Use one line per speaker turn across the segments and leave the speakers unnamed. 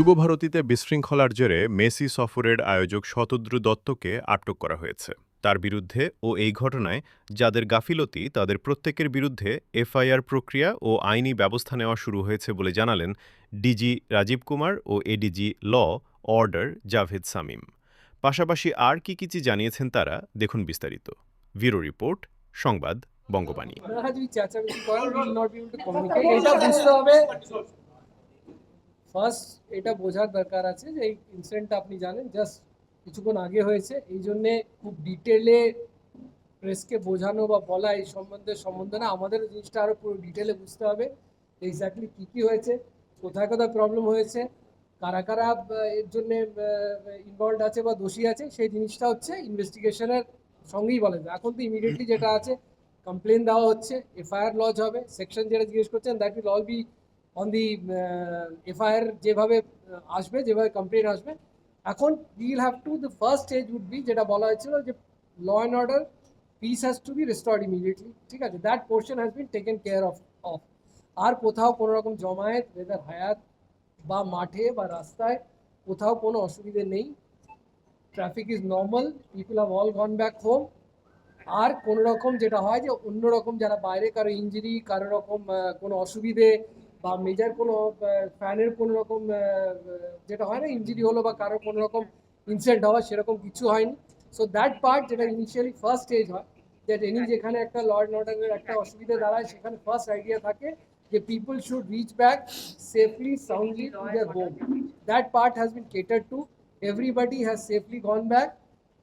যুবভারতীতে বিশৃঙ্খলার জেরে মেসি সফরের আয়োজক শতদ্রু দত্তকে আটক করা হয়েছে। তার বিরুদ্ধে ও এই ঘটনায় যাদের গাফিলতি, তাদের প্রত্যেকের বিরুদ্ধে এফআইআর প্রক্রিয়া ও আইনি ব্যবস্থা নেওয়া শুরু হয়েছে বলে জানালেন ডিজি রাজীব কুমার ও ADG law order Javed Shamim. পাশাপাশি আর কি কিছু জানিয়েছেন তারা, দেখুন বিস্তারিত। ভিরো রিপোর্ট, সংবাদ, বঙ্গবাণী।
ফার্স্ট এটা বোঝার দরকার আছে যে এই ইনসিডেন্টটা আপনি জানেন জাস্ট কিছুক্ষণ আগে হয়েছে। এই জন্যে খুব ডিটেলে প্রেসকে বোঝানো বা বলা এই সম্বন্ধে সম্বন্ধে না, আমাদের জিনিসটা আরও পুরো ডিটেলে বুঝতে হবে এক্স্যাক্টলি কী কী হয়েছে, কোথায় কোথায় প্রবলেম হয়েছে, কারা কারা এর জন্যে ইনভলভ আছে বা দোষী আছে, সেই জিনিসটা হচ্ছে ইনভেস্টিগেশনের সঙ্গেই বলা যায়। এখন তো ইমিডিয়েটলি যেটা আছে কমপ্লেন দেওয়া হচ্ছে এফআইআর লজ হবে সেকশন যেটা জিজ্ঞেস করছেন that will all be on the FIR যেভাবে আসবে, যেভাবে কমপ্লেন আসবে, এখন will have to the first stage would be যেটা বলা হয়েছিল যে law and order peace has to be restored immediately ঠিক আছে? That portion has been taken care of of আর কোথাও কোনো রকম জমায়েত ওয়েদার হায়াত বা মাঠে বা রাস্তায়, কোথাও কোনো অসুবিধে নেই। Traffic is normal people have all gone back home আর কোনো রকম যেটা হয় যে অন্য রকম যারা বাইরে, কারও ইঞ্জুরি কারও রকম কোনো অসুবিধে বা মেজার কোনো ফ্যানের কোনো রকম যেটা হয় না ইঞ্জুরি হলো বা কারও কোনো রকম ইনসিডেন্ট হওয়া সেরকম কিছু হয়নি। সো দ্যাট পার্ট যেটা ইনিশিয়ালি ফার্স্ট স্টেজ হয় দ্যাট এনি যেখানে একটা লর্ড অ্যান্ড অর্ডারের একটা অসুবিধা দাঁড়ায়, সেখানে ফার্স্ট আইডিয়া থাকে যে people should reach back safely soundly to their home that part has been catered to everybody has safely gone back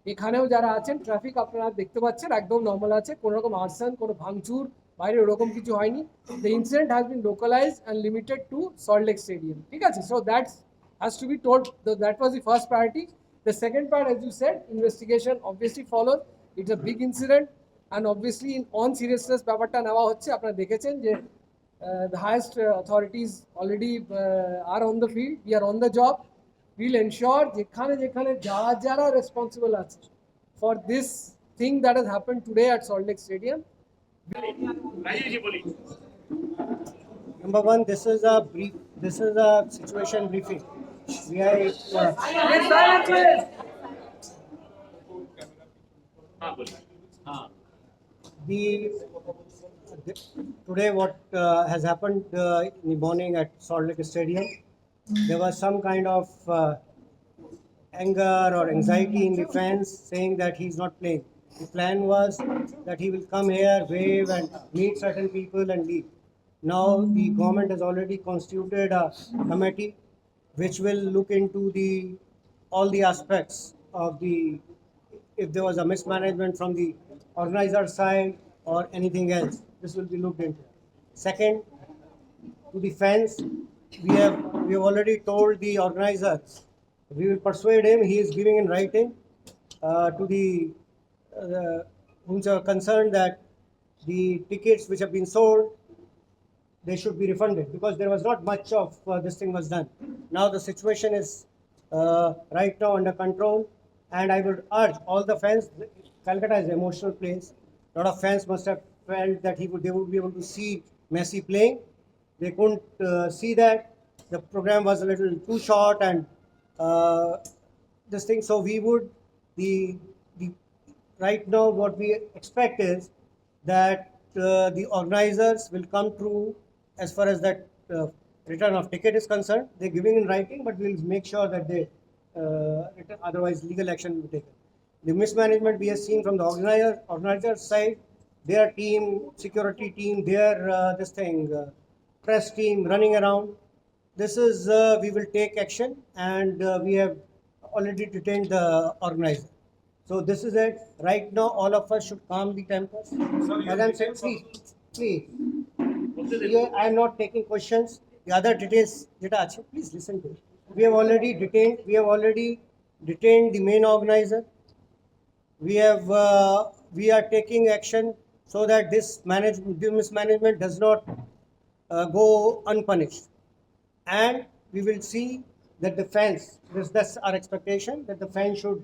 এখানেও যারা আছেন ট্রাফিক আপনারা দেখতে পাচ্ছেন, একদম নর্মাল আছে। কোনো রকম আর্সন কোনো ভাঙচুর বাইরে ওরকম কিছু হয়নি the incident has been localize and limited to Salt Lake stadium ঠিক আছে so that's has to be told that was the first priority the second part as you said investigation obviously followed it's a big incident and obviously in on seriousness ব্যাপারটা নেওয়া হচ্ছে আপনারা দেখেছেন যে the highest authorities already are on the field we are on the job will ensure যেখানে যেখানে যারা যারা রেসপন্সিবল আছে for this thing that has happen today at Salt Lake stadium
Number one, this is a brief, this is a situation briefing. We are, uh, the, today what uh, has happened uh, in the morning at Salt Lake Stadium, there was some kind of uh, anger or anxiety in the fans saying that he's not playing. The plan was that he will come here, wave and meet certain people and leave. Now the government has already constituted a committee which will look into the all the aspects of the if there was a mismanagement from the organizer side or anything else. This will be looked into. Second, to the fans, we have we have already told the organizers we will persuade him. He is giving in writing uh, to the uh, who's are concerned that the tickets which have been sold they should be refunded because there was not much of uh, this thing was done. Now the situation is uh, right now under control, and I would urge all the fans. Calcutta is an emotional place. A lot of fans must have felt that he would they would be able to see Messi playing. They couldn't uh, see that. The program was a little too short and uh, this thing. So we would the right now what we expect is that uh, the organizers will come through as far as that uh, return of ticket is concerned. They're giving in writing, but we'll make sure that they uh, otherwise legal action will be taken. The mismanagement we have seen from the organizer organizer side, their team, security team, their uh, this thing, uh, press team running around. This is uh, we will take action, and uh, we have already detained the organizer. So this is it. Right now, all of us should calm the tempers. Madam said, please, please. Here, I am not taking questions. The other details, please listen to it. We have already detained, we have already detained the main organizer. We have, uh, we are taking action so that this management, mismanagement does not uh, go unpunished. And we will see that the fans, this, that's our expectation, that the fans should